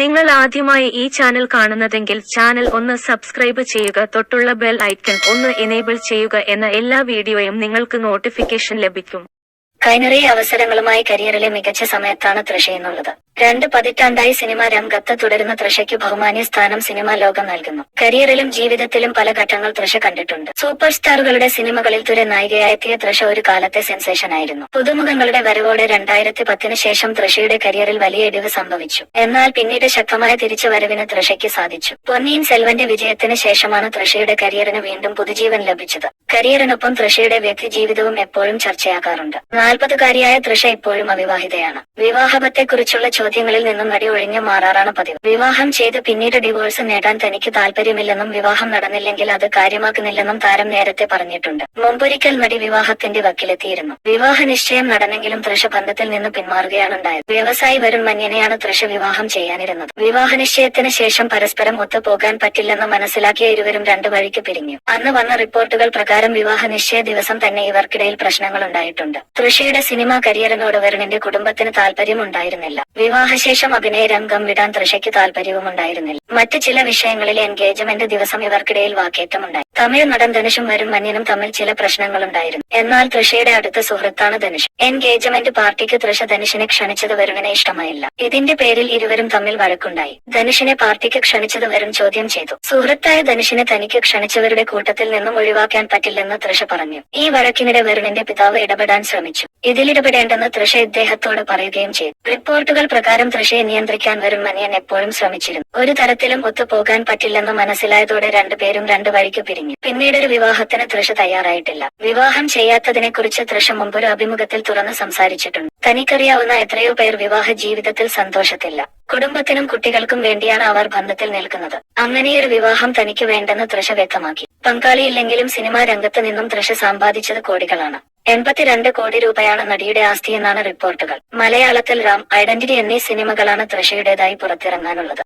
നിങ്ങൾ ആദ്യമായി ഈ ചാനൽ കാണുന്നതെങ്കിൽ ചാനൽ ഒന്ന് സബ്സ്ക്രൈബ് ചെയ്യുക തൊട്ടുള്ള ബെൽ ഐക്കൺ ഒന്ന് എനേബിൾ ചെയ്യുക എന്ന എല്ലാ വീഡിയോയും നിങ്ങൾക്ക് നോട്ടിഫിക്കേഷൻ ലഭിക്കും. കൈനറിയ അവസരങ്ങളുമായി കരിയറിലെ മികച്ച സമയത്താണ് എന്നുള്ളത്. രണ്ട് പതിറ്റാണ്ടായി സിനിമാ രംഗത്ത് തുടരുന്ന തൃഷയ്ക്ക് ബഹുമാന്യ സ്ഥാനം സിനിമാ ലോകം നൽകുന്നു. കരിയറിലും ജീവിതത്തിലും പല ഘട്ടങ്ങൾ തൃഷ കണ്ടിട്ടുണ്ട്. സൂപ്പർ സ്റ്റാറുകളുടെ സിനിമകളിൽ തുര നായികയായെത്തിയ തൃഷ ഒരു കാലത്തെ സെൻസേഷൻ ആയിരുന്നു. പുതുമുഖങ്ങളുടെ വരവോടെ രണ്ടായിരത്തി പത്തിന് ശേഷം തൃഷയുടെ കരിയറിൽ വലിയ ഇടിവ് സംഭവിച്ചു. എന്നാൽ പിന്നീട് ശക്തമായ തിരിച്ചുവരവിന് തൃഷയ്ക്ക് സാധിച്ചു. പൊന്നിയിൻ സെൽവന്റെ വിജയത്തിന് ശേഷമാണ് തൃഷയുടെ കരിയറിന് വീണ്ടും പുതുജീവൻ ലഭിച്ചത്. കരിയറിനൊപ്പം തൃഷയുടെ വ്യക്തി ജീവിതവും എപ്പോഴും ചർച്ചയാകാറുണ്ട്. നാൽപ്പതുകാരിയായ തൃഷ ഇപ്പോഴും അവിവാഹിതയാണ്. വിവാഹബത്തെക്കുറിച്ചുള്ള ചോദ്യങ്ങളിൽ നിന്നും നടി ഒഴിഞ്ഞു മാറാറാണ് പതിവ്. വിവാഹം ചെയ്ത് പിന്നീട് ഡിവോഴ്സ് നേടാൻ തനിക്ക് താല്പര്യമില്ലെന്നും വിവാഹം നടന്നില്ലെങ്കിൽ അത് കാര്യമാക്കുന്നില്ലെന്നും താരം നേരത്തെ പറഞ്ഞിട്ടുണ്ട്. മുമ്പൊരിക്കൽ നടി വിവാഹത്തിന്റെ വക്കിലെത്തിയിരുന്നു. വിവാഹ നിശ്ചയം നടന്നെങ്കിലും തൃശ ബന്ധത്തിൽ നിന്ന് പിന്മാറുകയാണ് ഉണ്ടായത് വ്യവസായി വരും മന്യനെയാണ് തൃശ വിവാഹം ചെയ്യാനിരുന്നത്. വിവാഹ നിശ്ചയത്തിന് ശേഷം പരസ്പരം ഒത്തുപോകാൻ പറ്റില്ലെന്ന് മനസ്സിലാക്കിയ ഇരുവരും രണ്ടു വഴിക്ക് പിരിഞ്ഞു. അന്ന് വന്ന റിപ്പോർട്ടുകൾ പ്രകാരം വിവാഹ നിശ്ചയ ദിവസം തന്നെ ഇവർക്കിടയിൽ പ്രശ്നങ്ങൾ ഉണ്ടായിട്ടുണ്ട് തൃശയുടെ സിനിമാ കരിയറിനോട് വരുണിന്റെ കുടുംബത്തിന് താല്പര്യമുണ്ടായിരുന്നില്ല. വിവാഹശേഷം അഭിനയ രംഗം വിടാൻ തൃഷയ്ക്ക് താല്പര്യവുമുണ്ടായിരുന്നില്ല. മറ്റു ചില വിഷയങ്ങളിൽ എൻഗേജ്മെന്റ് ദിവസം ഇവർക്കിടയിൽ വാക്കേറ്റമുണ്ടായി. തമിഴ് നടൻ ധനുഷും വരും മന്യനും തമ്മിൽ ചില പ്രശ്നങ്ങളുണ്ടായിരുന്നു. എന്നാൽ തൃഷയുടെ അടുത്ത സുഹൃത്താണ് ധനുഷ്. എൻഗേജ്മെന്റ് പാർട്ടിക്ക് തൃഷ ധനുഷിനെ ക്ഷണിച്ചത് വരുണിനെ ഇഷ്ടമായില്ല. ഇതിന്റെ പേരിൽ ഇരുവരും തമ്മിൽ വഴക്കുണ്ടായി. ധനുഷിനെ പാർട്ടിക്ക് ക്ഷണിച്ചത് വരും ചോദ്യം ചെയ്തു. സുഹൃത്തായ ധനുഷിനെ തനിക്ക് ക്ഷണിച്ചവരുടെ കൂട്ടത്തിൽ നിന്നും ഒഴിവാക്കാൻ പറ്റില്ലെന്ന് തൃഷ പറഞ്ഞു. ഈ വഴക്കിനിടെ വരുണിന്റെ പിതാവ് ഇടപെടാൻ ശ്രമിച്ചു. ഇതിലിടപെടേണ്ടെന്ന് തൃഷ ഇദ്ദേഹത്തോട് പറയുകയും ചെയ്തു. റിപ്പോർട്ടുകൾ പ്രകാരം തൃഷയെ നിയന്ത്രിക്കാൻ വരും മനിയൻ എപ്പോഴും ശ്രമിച്ചിരുന്നു. ഒരു തരത്തിലും ഒത്തുപോകാൻ പറ്റില്ലെന്ന് മനസ്സിലായതോടെ രണ്ടുപേരും രണ്ടു വഴിക്ക് പിരിഞ്ഞു. പിന്നീട് ഒരു വിവാഹത്തിന് തൃഷ തയ്യാറായിട്ടില്ല. വിവാഹം ചെയ്യാത്തതിനെക്കുറിച്ച് തൃഷ മുമ്പൊരു അഭിമുഖത്തിൽ തുറന്ന് സംസാരിച്ചിട്ടുണ്ട്. തനിക്കറിയാവുന്ന എത്രയോ പേർ വിവാഹ ജീവിതത്തിൽ സന്തോഷത്തില്ല. കുടുംബത്തിനും കുട്ടികൾക്കും വേണ്ടിയാണ് അവർ ബന്ധത്തിൽ നിൽക്കുന്നത്. അങ്ങനെയൊരു വിവാഹം തനിക്ക് വേണ്ടെന്ന് തൃഷ വ്യക്തമാക്കി. പങ്കാളിയില്ലെങ്കിലും സിനിമാ രംഗത്ത് നിന്നും തൃഷ സമ്പാദിച്ചത് കോടികളാണ്. എൺപത്തിരണ്ട് കോടി രൂപയാണ് നടിയുടെ ആസ്തിയെന്നാണ് റിപ്പോർട്ടുകൾ. മലയാളത്തിൽ റാം ഐഡന്റിറ്റി എന്നീ സിനിമകളാണ് തൃഷയുടേതായി പുറത്തിറങ്ങാനുള്ളത്.